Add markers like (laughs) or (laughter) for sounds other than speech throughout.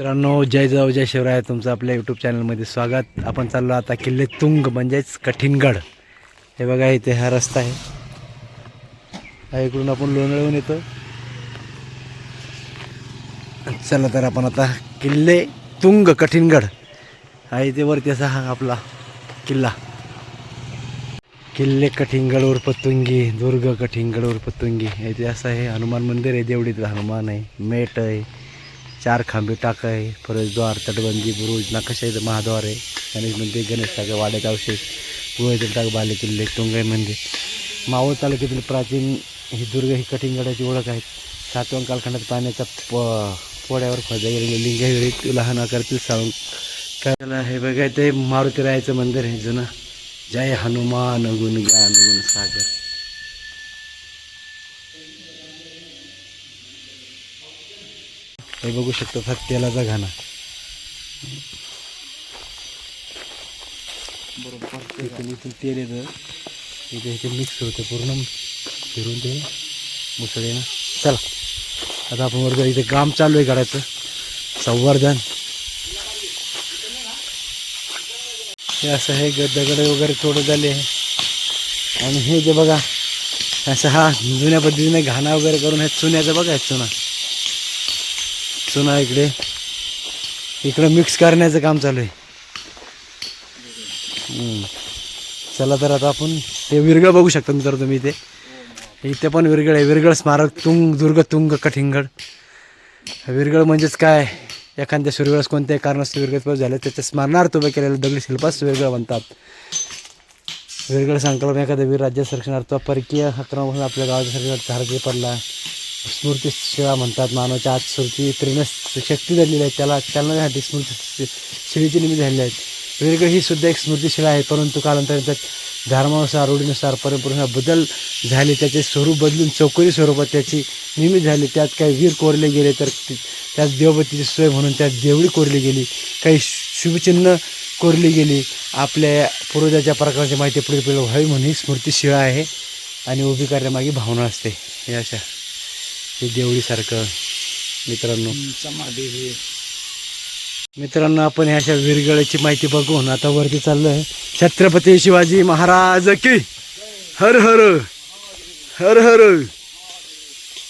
मित्रांनो जय जाऊ जय शिवराय तुमचं आपल्या यूट्यूब चॅनलमध्ये स्वागत. आपण चाललो आता किल्ले तुंग म्हणजेच कठीणगड. हे बघा इथे हा रस्ता आहे. हा इकडून आपण लोणावळून येतो. चला तर आपण आता किल्ले तुंग कठीणगड. हा इथे वरती असा हा आपला किल्ला. किल्ले कठीणगड उर्फ तुंगी दुर्ग कठीणगड उर्फ तुंगी. इथे असं आहे हनुमान मंदिर आहे देवडीतलं हनुमान आहे मेट आहे. चार खांबे टाक आहे प्रवेशद्वार तटबंदी बुरुज नकाशा महाद्वार आहे. गणेश मंदिर गणेश टाक वाड्याचा अवशेष गुहेतील टाक बाले किल्ले तुंगाई मंदिर. मावळ तालुक्यातील प्राचीन ही दुर्ग ही कठीणगडाची ओळख आहे. सातवण कालखंडात पाण्याचा प पोड्यावर खोदल्या गेलेले लिंगविरीत लहान आकारातील साळून त्याला हे बघा ते मारुतीरायाचं मंदिर आहे जुनं. जय हनुमान गुण ज्ञान गुण सागर हे बघू शकतो हा तेलाचा घाणा. इथून इथून तेल येतं. इथे इथे मिक्स होतं पूर्ण. फिरून ते मुसळीनं चला. आता आपण वर. इथे काम चालू आहे गाड्याचं संवर्धन. हे असं हे दगड वगैरे थोडं झाले आहे. आणि हे जे बघा असं हा जुन्या पद्धतीने घाणा वगैरे करून हे चुन्याचं बघा चुना. चुना इकडे. इकडं मिक्स करण्याचं काम चालू आहे. चला तर आता आपण ते विरगळ बघू शकता मित्र तुम्ही इथे. इथे पण विरगळ आहे. विरगळ स्मारक तुंग दुर्ग तुंग कठिंगड. विरगळ म्हणजेच काय? एखाद्या सूर्यवेळेस कोणत्याही कारणास्तव विरगळ झाले. त्याच्या स्मरणार्थ उभे केलेलं दगडी शिल्पास विरगळ म्हणतात. विरगळ संकल्प एखाद्या वीर राज्य संरक्षणार्थ परकीय आक्रमणापासून आपल्या गावाच्या संरक्षणात धारके पडला स्मृती शिळा म्हणतात मानवाच्या आत स्मृती प्रेरణ शक्ती झालेली आहे. त्याला चालण्यासाठी स्मृती शिळेची निमित्त झालेली आहेत विरगळ ही सुद्धा एक स्मृतीशिळा आहे परंतु कालांतर त्यात धर्मानुसार रूढीनुसार परंपरेनुसार बदल झाले. त्याचे स्वरूप बदलून चौकरी स्वरूपात त्याची निमित्त झाली. त्यात काही वीर कोरले गेले तर त्यात देवबत्तीची सोय म्हणून त्यात देवळी कोरली गेली. काही शुभचिन्ह कोरली गेली. आपल्या पूर्वजाच्या प्रकारची माहिती पुढे पुढे व्हावी म्हणून ही स्मृतीशिळा आहे आणि उभी करण्यामागे भावना असते. हे अशा हे देवळीसारखं. मित्रांनो. समाधी मित्रांनो आपण ह्या अशा विरगळ्याची माहिती बघून आता वरती चाललो आहे छत्रपती शिवाजी महाराज की. हर हर. हर हर.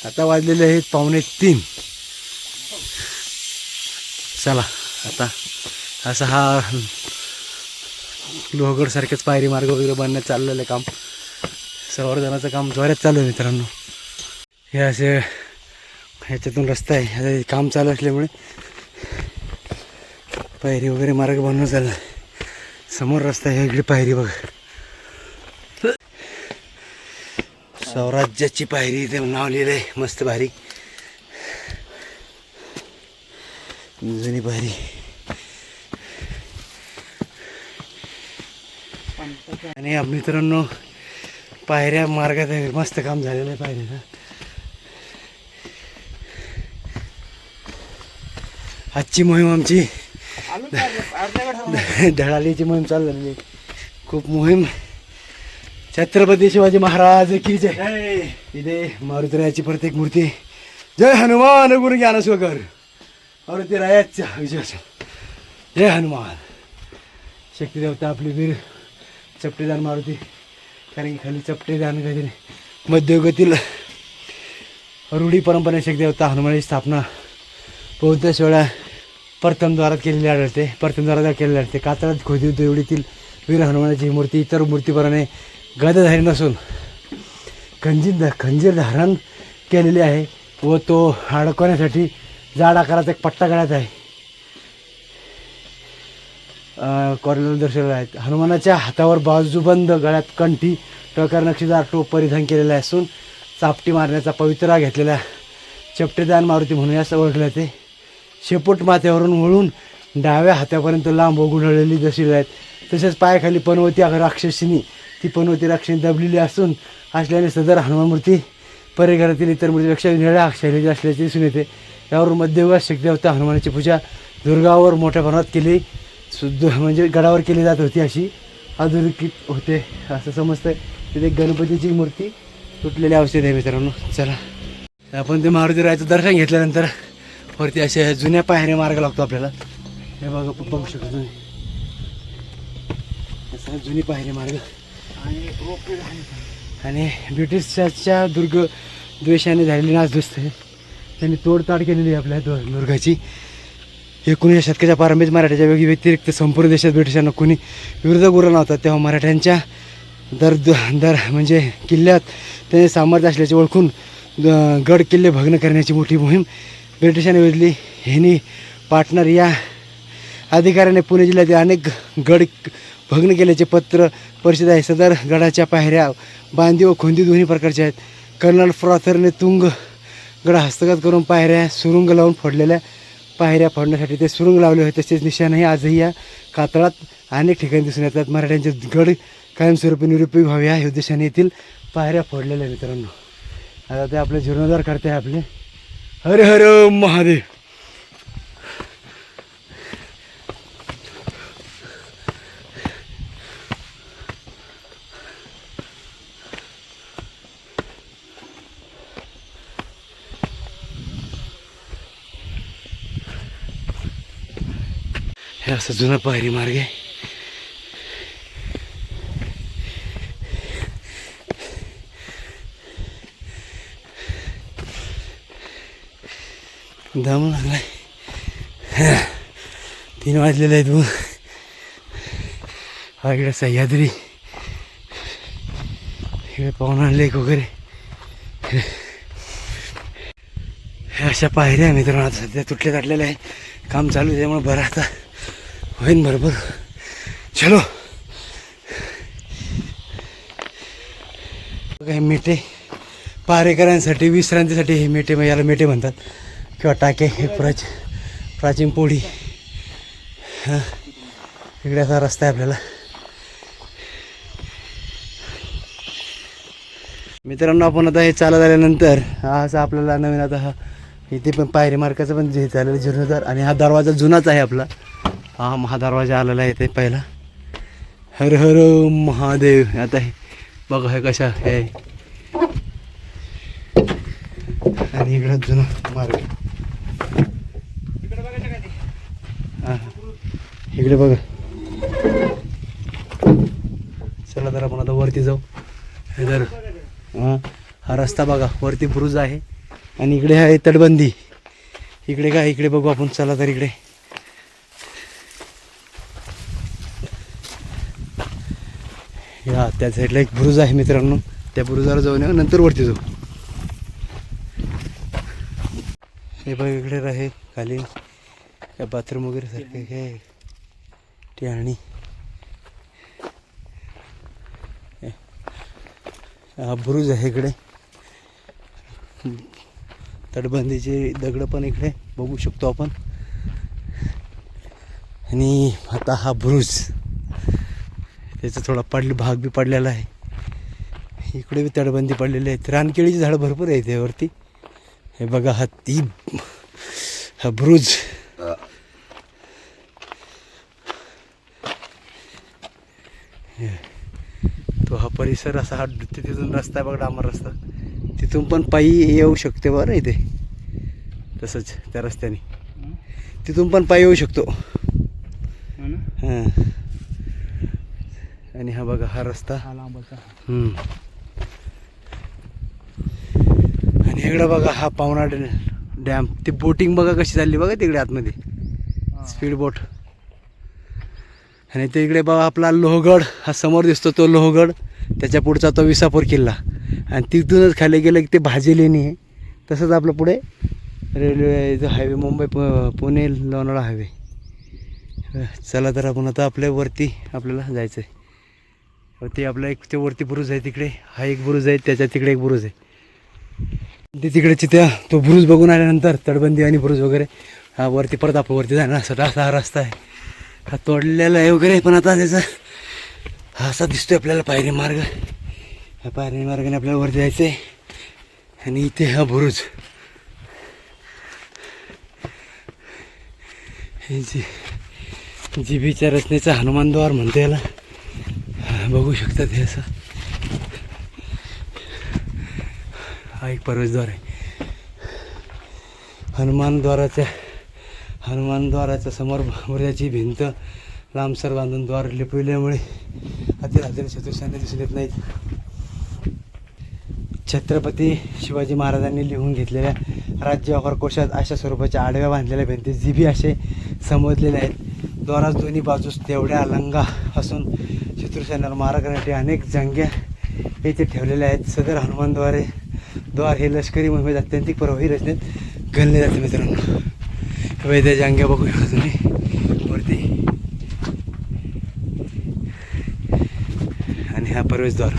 आता वाजलेले आहेत पावणे तीन. चला आता असा हा लोहगडसारखेच पायरी मार्ग वगैरे बांधण्यात चाललेलं आहे काम. संवर्धनाचं काम जोरात चालू आहे मित्रांनो. हे असे ह्याच्यातून रस्ता आहे. आता काम चालू असल्यामुळे पायरी वगैरे मार्ग बनवून झाला समोर रस्ता आहे इकडे पायरी बघ. स्वराज्याची पायरी इथे नाव लिहिलं आहे मस्त भारी. जुनी पायरी. आणि मित्रांनो पायऱ्या मार्गात मस्त काम झालेलं आहे पायऱ्याचं आजची मोहीम आमची. (laughs) धडालीची मोहीम चालू आहे. खूप मोहीम. छत्रपती शिवाजी महाराज की जय. इथे मारुतीरायाची प्रत्येक मूर्ती. जय हनुमान गुरु ज्ञानस्वकर मारुती रायाच्या विजय जय हनुमान. शक्तिदेवता आपली वीर चपटेदान मारुती. कारण की खाली चपटेदान काहीतरी मध्ययुगातील रूढी परंपरा शक्तिदेवता हनुमानाची स्थापना. बौद्ध सोहळा. परतमद्वारात केलेली आढळते. परतमद्वारात केलेली आढळते. कातळात खोदी देवडीतील वीर हनुमानाची मूर्ती इतर मूर्तीप्रमाणे गदधारी नसून खंजीर खंजीर धारण केलेली आहे व तो अडकवण्यासाठी जाड आकाराचा एक पट्टा गळ्यात आहे. कॉरिडॉर दर्शवलेला आहे. हनुमानाच्या हातावर बाजूबंद गळ्यात कंठी टोकर नक्षीदार टोप परिधान केलेला असून चापटी मारण्याचा पवित्रा घेतलेला चपटेदान मारुती म्हणून यास ओळखले जाते. शेपूट माथ्यावरून वळून डाव्या हातापर्यंत लांब गुंडळलेली जशी आहेत तसेच पायाखाली पनवती राक्षसिनी. ती पनवती राक्षसिनी दबलेली असून असल्याने सदर हनुमान मूर्ती परिघरातील इतर मूर्तीपेक्षा निळ्या शैलीची असल्याचे दिसून येते. यावरून मध्ययुगात शक्तिदेवता हनुमानाची पूजा दुर्गावर मोठ्या प्रमाणात केली सुद्ध म्हणजे गडावर केली जात होती अशी अधोरेखित होते असं समजतं तिथे गणपतीची मूर्ती तुटलेली अवस्थेत आहे मित्रांनो. चला. आपण ते मारुती रायचं दर्शन घेतल्यानंतर वरती अशा जुन्या पायऱ्या मार्ग लागतो आपल्याला. हे बघा बघू शकतो तुम्ही. असा जुनी पायरी मार्ग. आणि ब्रिटिशच्या दुर्ग द्वेषाने झालेली नासधूस त्यांनी तोडताड केलेली आहे आपल्या दुर्गाची. एकोणीसशे शतकाच्या प्रारंभिक मराठ्याच्या वेगळी व्यतिरिक्त संपूर्ण देशात ब्रिटिशांना कोणी विरुद्ध गुरु नव्हता. तेव्हा मराठ्यांच्या दर दर म्हणजे किल्ल्यात त्याने सामर्थ्य असल्याचे ओळखून गड किल्ले भग्न करण्याची मोठी मोहीम ब्रिटिशांनी वेधली ह्यांनी पार्टनर या अधिकाऱ्याने पुणे जिल्ह्यातील अनेक गड भग्न केल्याचे पत्र परिषद आहे. सदर गडाच्या पायऱ्या बांधी व खोंदी दोन्ही प्रकारच्या आहेत. कर्नल फ्रॉथरने तुंग गड हस्तगत करून पायऱ्या सुरुंग लावून फोडलेल्या पायऱ्या फोडण्यासाठी ते सुरुंग लावले होते. तसेच निशाणही आजही या कातळात अनेक ठिकाणी दिसून येतात. मराठ्यांचे गड कायमस्वरूपी निरुपयोग व्हावे या उद्देशाने येथील पायऱ्या फोडलेल्या मित्रांनो. आता ते आपले जीर्णोद्धार करते आपले. हर हर महादेव. हे असं जुना पायरी मार्ग आहे. दम लागलाय. तीन वाजलेले आहेत ऊन हा इकडे सह्याद्री. इकडे पाहुणा लेक वगैरे. अशा पायऱ्या मित्रांनो आता सध्या तुटले ताटलेले आहे काम चालू आहे त्यामुळे बरं आता होईन बरोबर चलो. काही हे मेटे पारेकरांसाठी विश्रांतीसाठी हे मेटे मग याला मेटे म्हणतात. किंवा टाके हे प्राच प्राचीन पोळी. हां इकडे असा रस्ता आहे आपल्याला. मित्रांनो आपण आता हे चालत आल्यानंतर हा असा आपल्याला नवीन आता हा इथे पण पायरी मार्काचं पण जे चाललेलं जीर्णोद्धार आणि हा दरवाजा जुनाच आहे आपला. हा महा दरवाजा आलेला आहे ते पहिला. हर हर महादेव आता हे बघा हे कशा हे. आणि इकडं जुना मार्ग हा इकडे बघा. चला तर आपण आता वरती जाऊ. हे जर हा? हा रस्ता बघा. वरती ब्रुज आहे. आणि इकडे आहे तटबंदी. इकडे काय? इकडे बघू आपण. चला तर इकडे. या त्या साईडला एक ब्रुज आहे मित्रांनो. त्या ब्रुजावर जाऊन येऊ. नंतर वरती जाऊ. हे बघ इकडे आहे खाली. काय बाथरूम वगैरे सारखे काय? ते आणि हा. ब्रुज आहे इकडे. तटबंदीचे दगड पण इकडे बघू शकतो आपण. आणि आता हा ब्रुज. त्याचा थोडा पडले भाग बी पडलेला आहे. इकडे बी तटबंदी पडलेली आहेत. रानकेळीची झाडं भरपूर आहेत यावरती. हे बघा हा ती हा ब्रुज. हा परिसर असा हा तिथून रस्ता आहे बघा डांबर रस्ता. तिथून पण पायी येऊ शकते बरं इथे. तसंच त्या रस्त्याने. तिथून पण पायी येऊ शकतो. हां आणि हा बघा हा रस्ता. आणि इकडं बघा हा पावना डॅम. ती बोटिंग बघा कशी चालली बघा तिकडे आतमध्ये. Speed boat. आणि ते इकडे बघा आपला लोहगड हा समोर दिसतो तो लोहगड. त्याच्या पुढचा तो विसापूर किल्ला. आणि तिथूनच खाली गेलं की ते भाजी लेणी आहे. तसंच आपलं पुढे रेल्वे जो हायवे मुंबई प पुणे लोणावळा हायवे. चला तर आपण आता आपल्या वरती आपल्याला जायचं आहे ते आपला एक ते वरती बुरुज आहे तिकडे. हा एक बुरुज आहे त्याच्या तिकडे एक बुरुज आहे. ते तिकडे त्या तो बुरुज बघून आल्यानंतर तटबंदी आणि बुरुज वगैरे हा वरती परत आपण वरती जाणार. असा असा हा रस्ता आहे. हा तोडलेला आहे वगैरे पण आता त्याचा हा असा दिसतोय आपल्याला पायरी मार्ग. ह्या पायरी मार्गाने आपल्याला वर जायचं आहे आणि इथे हा बुरुज. हे जी जीबीच्या रचनेचा हनुमानद्वार म्हणतो याला. हा, बघू शकतात हे असं. हा एक प्रवेशद्वार आहे. हनुमानद्वाराच्या हनुमानद्वाराच्या समोर बुरुजाची भिंत लांबसर बांधून द्वार लिपविल्यामुळे अतिरात्री चतुर्थाने दिसून येत नाहीत. छत्रपती शिवाजी महाराजांनी लिहून घेतलेल्या राज्य कोशात अशा स्वरूपाच्या आडव्या बांधलेल्या भिंती जिबी असे समजलेले आहेत. द्वारास दोन्ही बाजूस तेवढ्या अलंगा असून शत्रुसेनावर मारा करण्यासाठी अनेक जंग्या येथे ठेवलेल्या आहेत. सदर हनुमानद्वारे द्वार हे लष्करी मोहिमेत अत्यंतिक प्रभावी रचनेत गणले जाते मित्रांनो. वैद्य जंग्या बघू शकता तुम्ही वरती आणि हा प्रवेशद्वार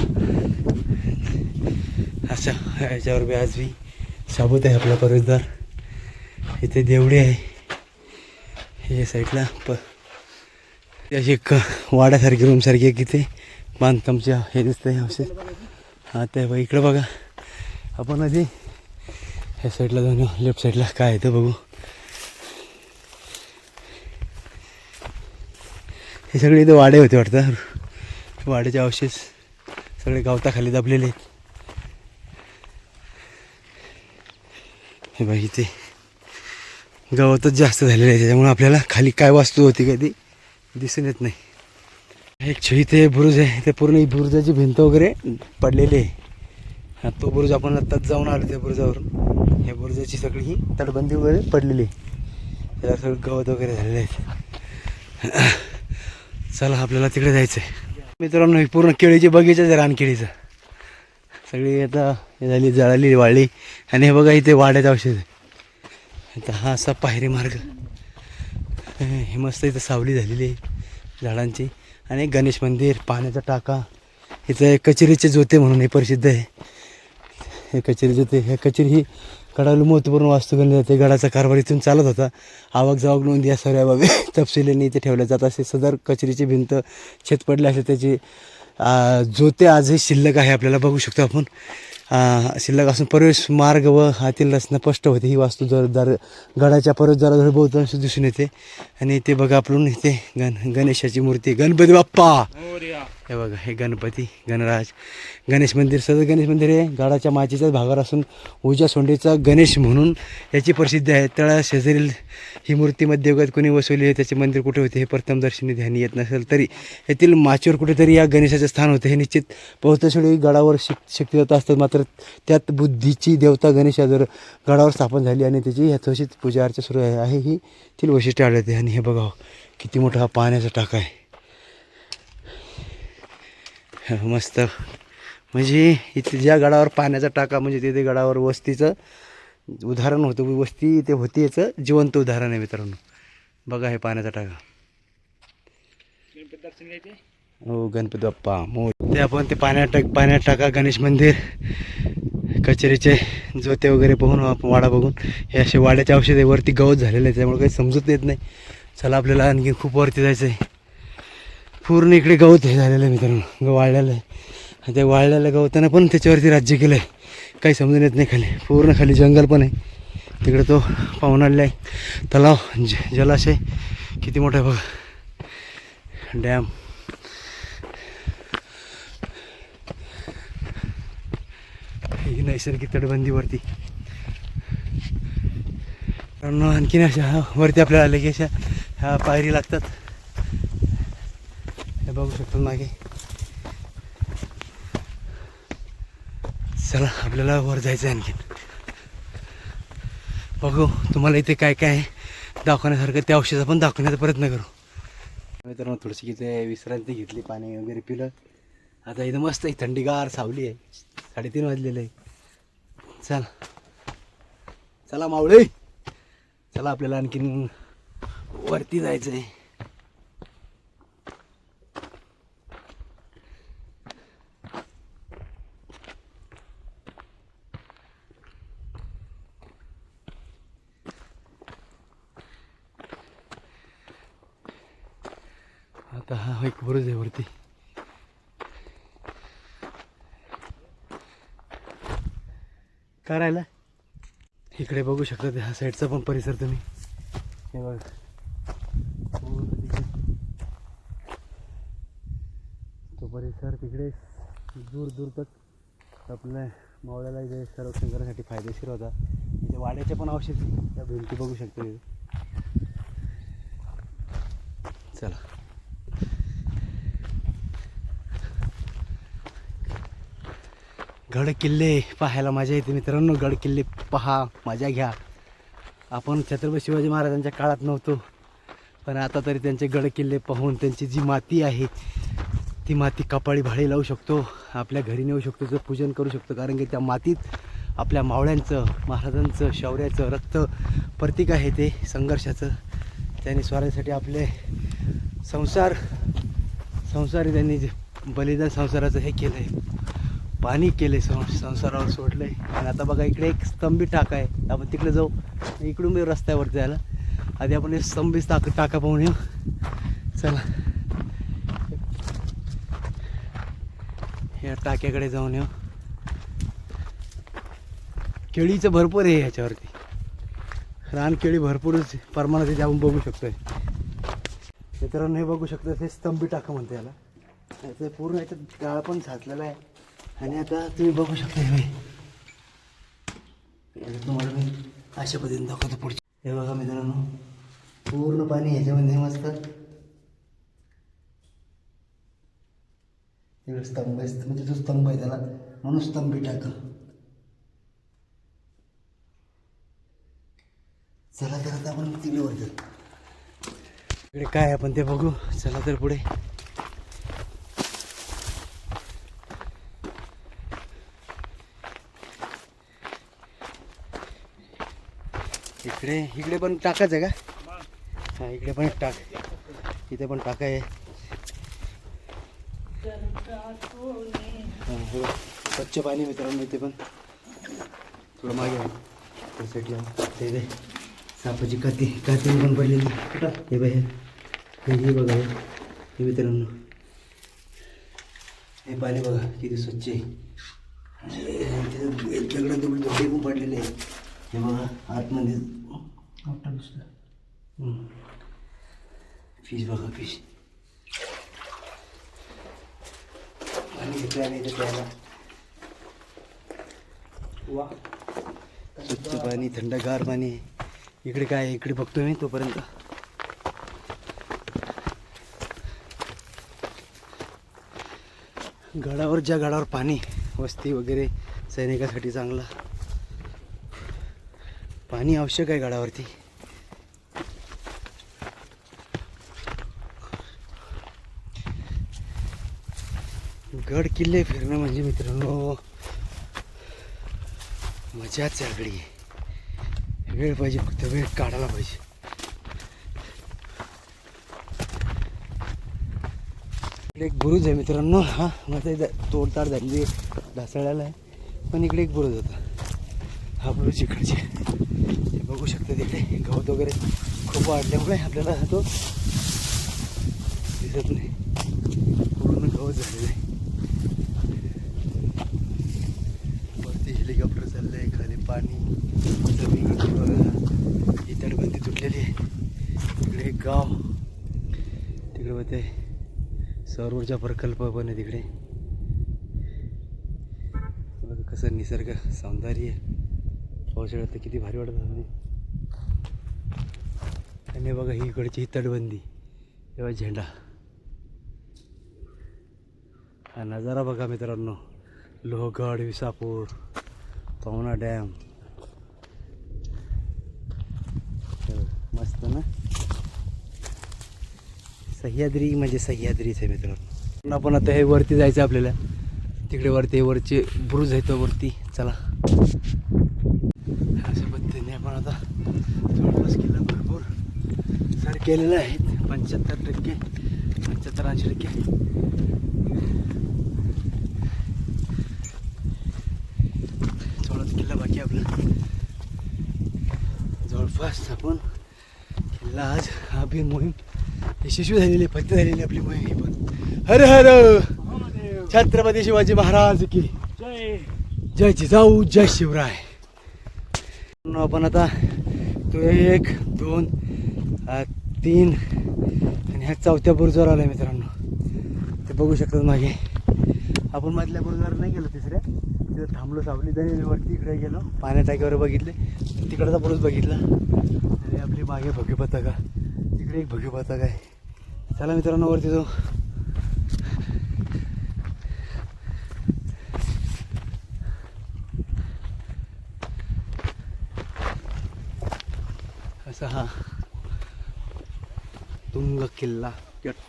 असा याच्यावर बी आज बी साबूत आहे आपला प्रवेशद्वार इथे देवडी आहे. हे साईडला प अशी एक वाड्यासारखी रूमसारखी एक इथे बांधकामच्या हे दिसतंय असे हा ते बघा इकडं बघा. आपण आधी ह्या साईडला जाऊन लेफ्ट साईडला काय आहे ते बघू. हे सगळे इथे वाडे होते वाटतं. वाड्याचे अवशेष सगळे गावताखाली दाबलेले आहेत. हे बाई इथे गवतच जास्त झालेलं आहे त्याच्यामुळे आपल्याला खाली काय वास्तू होती काय ती दिसून येत नाही. एक छई ते बुरुज आहे ते पूर्ण ही बुरुजाची भिंत वगैरे पडलेली आहे. हा तो बुरुज आपण आत्ताच जाऊन आलो त्या बुरुजावरून. ह्या बुरुजाची सगळी ही तटबंदी वगैरे पडलेली आहे. त्याला सगळं गवत वगैरे झालेले आहेत चला आपल्याला तिकडे जायचं आहे मित्रांनो हे पूर्ण केळीची बगीचाच आहे रानकेळीचं. सगळी आता हे झाली जळाली वाळली. आणि हे बघा इथे वाड्याचं औषध आहे. आता हा असा पायरी मार्ग. हे मस्त इथं सावली झालेली आहे झाडांची. आणि गणेश मंदिर पाण्याचा टाका. इथं कचेरीचे जोते म्हणून हे प्रसिद्ध आहे. हे कचेरी जोते हे कचेरी ही गडाला महत्त्वपूर्ण वास्तू गणली जाते गडाचा कारभार इथून चालत होता. आवक जावक नोंदी या सर्व बाबी (laughs) तपशिलीने इथे ठेवल्या जात असे सदर कचरीची भिंत छेद पडले असे त्याची जोते आजही शिल्लक आहे आपल्याला. बघू शकतो आपण. शिल्लक असून प्रवेश मार्ग व हातील रचना स्पष्ट होते. ही वास्तू जर दर गडाच्या पर्वतद्वाराजवळ बहुतांश दिसून येते. आणि इथे बघा आपण इथे गण गणेशाची मूर्ती. गणपती बाप्पा! हे बघा हे गणपती गणराज. गणेश मंदिर सदर गणेश मंदिर हे गडाच्या माचीच्याच भागावर असून उजा सोंडेचा गणेश म्हणून याची प्रसिद्धी आहे. तळा शेजारील ही मूर्ती मध्ययुगात कोणी वसवली आहे त्याचे मंदिर कुठे होते हे प्रथम दर्शनी ध्यानी येत नसेल तरी. येथील माचीवर कुठेतरी या गणेशाचे स्थान होते हे निश्चित बहुतांश गडावर शिक शक्ती शक्तिवता असतात. मात्र त्यात बुद्धीची देवता गणेशा जर गडावर स्थापन झाली आणि त्याची यथोचित पूजा अर्चा सुरू आहे ही तील वैशिष्ट्य आढळते. आणि हे बघा हो, किती मोठा हा पाण्याचा टाका आहे. (laughs) मस्त. म्हणजे इथे ज्या गडावर पाण्याचा टाका म्हणजे तिथे गडावर वस्तीचं उदाहरण होतं वस्ती इथे होती याचं जिवंत उदाहरण आहे मित्रांनो. बघा हे पाण्याचा टाका. हो गणपती बाप्पा मो ते आपण ते पाण्यात टाक पाण्यात टाका गणेश मंदिर कचेरीचे जोते वगैरे पाहून वाडा बघून. हे असे वाड्याचे औषध आहे वरती गवत झालेलं आहे त्यामुळे काही समजूत येत नाही. चला आपल्याला आणखी खूप वरती जायचं आहे पूर्ण इकडे गवत हे झालेलं आहे मित्रांनो. वाळलेलं आहे. ते वाळलेलं गवतानं पण त्याच्यावरती राज्य केलं आहे काही समजून येत नाही खाली. पूर्ण खाली जंगल पण आहे. तिकडे तो पाहुणाला आहे. तलाव ज जलाशय. किती मोठा आहे बघा. डॅम. ही नैसर्गिक तटबंदीवरती. आणखीन अशा वरती आपल्याला आले की अशा ह्या पायरी लागतात. बघू शकतो मागे. चला आपल्याला वर जायचं आहे आणखीन. बघू तुम्हाला इथे काय काय आहे दाखवण्यासारखं त्या औषधाचा पण दाखवण्याचा प्रयत्न करू. मित्रांनो थोडीशी इथे विश्रांती घेतली पाणी वगैरे पिलं. आता इथं मस्त आहे थंडीगार सावली आहे. साडेतीन वाजलेलं आहे. चला. चला मावळे चला आपल्याला आणखीन वरती जायचं आहे आता हा एक बुरुज आहे वरती. काय राहिला? इकडे बघू शकता ते हा साईडचा पण परिसर तुम्ही. हे बघा. तिकडे. तो परिसर तिकडे दूर दूर तक आपल्या मावळ्याला जे संरक्षण करण्यासाठी फायदेशीर होता. इथे वाड्याचे पण अवशेष त्या भिंती बघू शकते चला. गड किल्ले पाहायला मजा येते मित्रांनो. गड किल्ले पहा मजा घ्या. आपण छत्रपती शिवाजी महाराजांच्या काळात नव्हतो पण आता तरी त्यांचे गड किल्ले पाहून त्यांची जी माती आहे ती माती कपाळी भाळी लावू शकतो आपल्या घरी नेऊ शकतो त्याचं पूजन करू शकतो. कारण की त्या मातीत आपल्या मावळ्यांचं महाराजांचं शौर्याचं रक्त प्रतीक आहे ते संघर्षाचं. त्यांनी स्वराज्यासाठी आपले संसार संसारी त्यांनी जे बलिदान संसाराचं हे केलं आहे पाणी केले सं संसारावर सोडलं आहे आणि आता बघा इकडे एक स्तंभी टाका आहे. आपण तिकडे जाऊ. इकडून मी रस्त्यावर जायला आधी आपण हे स्तंभीच टाक टाका पाहून येऊ. चला. या टाक्याकडे जाऊन येऊ. केळीचं भरपूर आहे ह्याच्यावरती रान केळी भरपूरच प्रमाणात इथे आपण बघू शकतोय. मित्रांनो हे बघू शकतो हे स्तंभी टाका म्हणते याला. याचं पूर्ण याच्यात गाळ पण साचलेला आहे. आणि आता तुम्ही बघू शकता हे बघ. तुम्हाला मी अशा पद्धतीने दाखवतो पुढचे. हे बघा मित्रांनो पूर्ण पाणी ह्याच्यामध्ये मस्त. तिकडे स्तंभ आहे. म्हणजे जो स्तंभ आहे त्याला. म्हणून स्तंभी टाका चला तर आता आपण तिकडे वरतो इकडे काय आपण ते बघू. चला तर पुढे. इकडे इकडे पण टाकायचं आहे का? हा इकडे पण टाक. इथे पण टाकाय स्वच्छ पाणी मित्रांनो इथे पण. थोडं मागे आहे. ते सापाची काती काती पण पडलेली. हे बाहेर हे. बघा हे. मित्रांनो. हे पाणी बघा किती स्वच्छ आहे. दगडा दगड पण पडलेले आहे. हे बघा आतमध्ये मोठा नुसतं फिश बघा फिश पाणी घेतलं आणि इथे प्यायला वा स्वच्छ पाणी थंडगार पाणी. इकडे काय इकडे बघतो मी तोपर्यंत. गडावर ज्या गडावर पाणी वस्ती वगैरे सैनिकासाठी चांगला. पाणी आवश्यक आहे गडावरती. गड किल्ले फिरणं म्हणजे मित्रांनो मजाच आहे आगडी वेळ पाहिजे फक्त वेळ काढायला पाहिजे. इकडे एक बुरुज आहे मित्रांनो हा माझा तोडताड झालेली ढासळायला ढासळलेला आहे. पण इकडे एक बुरुज होता. हा बुरुज इकडचे. हे बघू शकता तिकडे गवत वगैरे खूप वाढल्यामुळे आपल्याला तो दिसत नाही. पूर्ण गवत झालेलं आहे वरती हेलिकॉप्टर चाललं आहे खाली पाणी जमीन इथे बघा ही तटबंदी तुटलेली आहे. तिकडे एक गाव. तिकडे बघ ते सौर ऊर्जा प्रकल्प पण आहे तिकडे. बघा कसं निसर्ग सौंदर्य आहे. पावसाळ्यात तर किती भारी वाटत असेल आणि बघा ही इकडची ही तटबंदी. तेव्हा झेंडा. हा नजारा बघा मित्रांनो. लोहगड विसापूर पवना डॅम. मस्त ना. सह्याद्री म्हणजे सह्याद्रीच आहे मित्रांनो. आपण आता हे वरती जायचं आपल्याला. तिकडे वरती हे वरचे ब्रुज आहे तो वरती. चला. अशा पद्धतीने आपण आता जवळपास किल्ला भरपूर सर केलेलं आहेत. पंच्याहत्तर टक्के पंच्याहत्तर ऐंशी टक्के. थोडाच किल्ला बाकी आपला. जवळपास आपण किल्ला आज अभियान मोहीम यशस्वी झालेली आहे फक्त झालेली आपली मोहीम ही पण. हर हर छत्रपती शिवाजी महाराज की. जय जिजाऊ जय शिवराय. म्हणून आपण आता तो एक दोन तीन आणि ह्या चौथ्या बुरुजावर आलो मित्रांनो. ते बघू शकतात मागे. आपण मधल्या बुरुजावर नाही गेलो तिसऱ्या. तिथं थांबलो सावली आणि वरती इकडे गेलो. पाण्या टाकीवर बघितले. तिकडचा पुरुष बघितला. आपली मागे भगी पताका. तिकडे एक भगी पताका आहे. चला मित्रांनो वरती जाऊ. असा हा तुंग किल्ला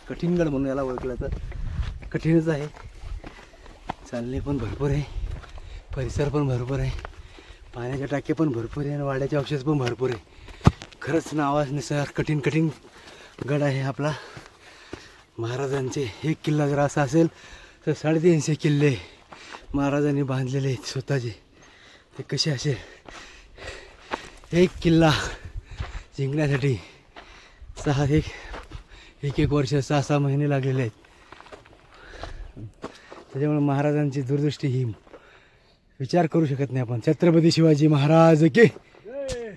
कठीणगड म्हणून याला ओळखलं तर कठीणच आहे. चालणे पण भरपूर आहे. परिसर पण भरपूर आहे. पाण्याच्या टाके पण भरपूर आहे आणि वाड्याचे अवशेष पण भरपूर आहे. खरंच नावानुसार कठीण कठीण गड आहे आपला. महाराजांचे एक किल्ला जर असा असेल तर साडेतीनशे किल्ले महाराजांनी बांधलेले आहेत स्वतःचे. ते कसे असेल? एक किल्ला जिंकण्यासाठी सहा एक एक एक वर्ष सहा सहा महिने लागलेले आहेत. त्याच्यामुळे महाराजांची दूरदृष्टी ही विचार करू शकत नाही आपण. छत्रपती शिवाजी महाराज के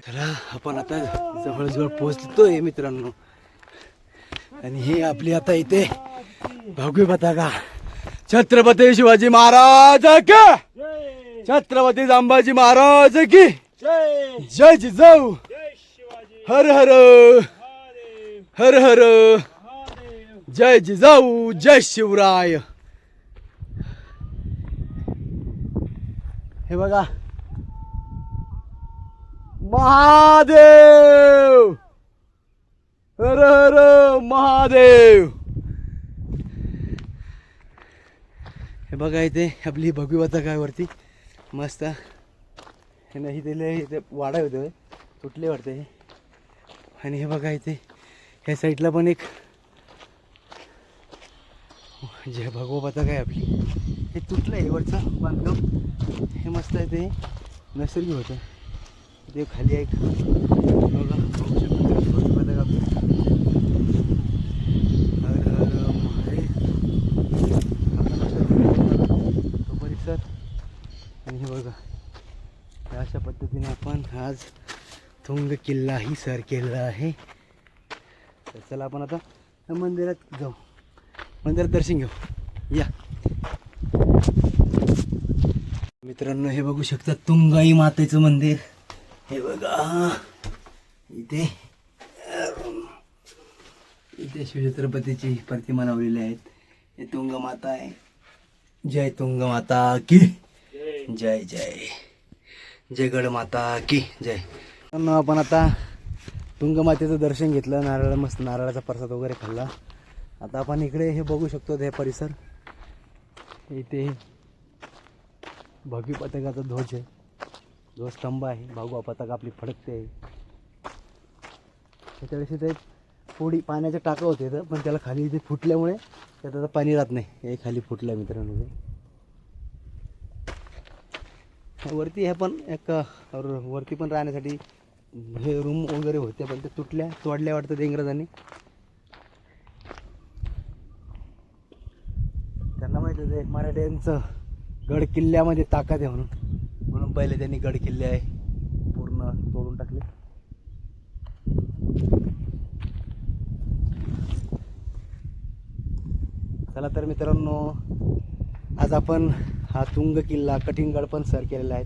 चला आपण आता जवळजवळ पोहोचतोय मित्रांनो. आणि हे आपली आता इथे भगवी पताका. छत्रपती शिवाजी महाराज का? छत्रपती जांबाजी महाराज की? जय जिजाऊ. हर हर. हर हर. जय जिजाऊ जय शिवराय. हे बघा महादेव! हर हर महादेव! हे बघा इथे आपली भगवी काय वरती. मस्त. हे नाही दिले इथे वाडा होते तुटले वाटते हे. आणि हे बघा इथे ह्या साईडला पण एक. जे भगवा पताक आहे आपली. हे तुटलं आहे वरचं बांधकाम. हे मस्त आहे ते. नैसर्गिक होतं. ते खाली एक बघा बघू हर हर तो परिसर. आणि हे बघा अशा पद्धतीने आपण आज तुंग किल्लाही सर केलेला आहे. तर चला आपण आता मंदिरात जाऊ. मंदिरात दर्शन घेऊ. या. मित्रांनो हे बघू शकता तुंगाई मातेचं मंदिर. हे बघा. इथे इथे शिवछत्रपतीची प्रतिमा लावलेली आहेत. हे तुंग माता आहे. जय तुंग माता की जय जय. जय गड माता की जय. आपण आता तुंगमातेचं दर्शन घेतलं. नारळ मस्त नारळाचा प्रसाद वगैरे खाल्ला. आता आपण इकडे हे बघू शकतो हे परिसर. इथे भगवी पथकाचा ध्वज आहे. जो स्तंभ आहे भाऊबा पताका आपली फडकते. आहे त्याच्यावेळेस इथे थोडी पाण्याचे टाकं होते इथं पण त्याला खाली इथे फुटल्यामुळे त्यात आता पाणी राहत नाही. हे खाली फुटलं आहे मित्रांनो. वरती हे पण एक वरती पण राहण्यासाठी हे रूम वगैरे होते पण ते तुटल्या तोडल्या वाटतं ते इंग्रजांनी. त्यांना माहिती होते मराठ्यांचं गड किल्ल्यामध्ये ताकद आहे म्हणून. म्हणून पहिले त्यांनी गड किल्ले आहे. पूर्ण तोडून टाकले. चला तर मित्रांनो आज आपण हा तुंग किल्ला कठीणगड पण सर केलेला आहे.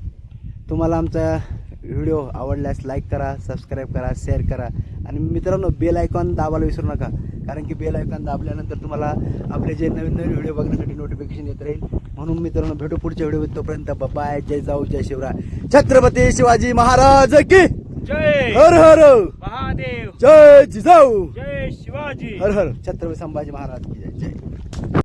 तुम्हाला आमचा व्हिडिओ आवडल्यास लाईक करा सबस्क्राईब करा शेअर करा. आणि मित्रांनो बेल आयकॉन दाबायला विसरू नका. कारण की बेल आयकॉन दाबल्यानंतर तुम्हाला आपले जे नवीन नवीन व्हिडिओ बघण्यासाठी नोटिफिकेशन येत राहील. म्हणून मित्रांनो भेटू पुढच्या व्हिडिओ तोपर्यंत बाय जय जाऊ जय शिवराय. छत्रपती शिवाजी महाराज की? जय! हर हर! महादेव! जय जिजाऊ! जय शिवाजी! हर हर! छत्रपती संभाजी महाराज की.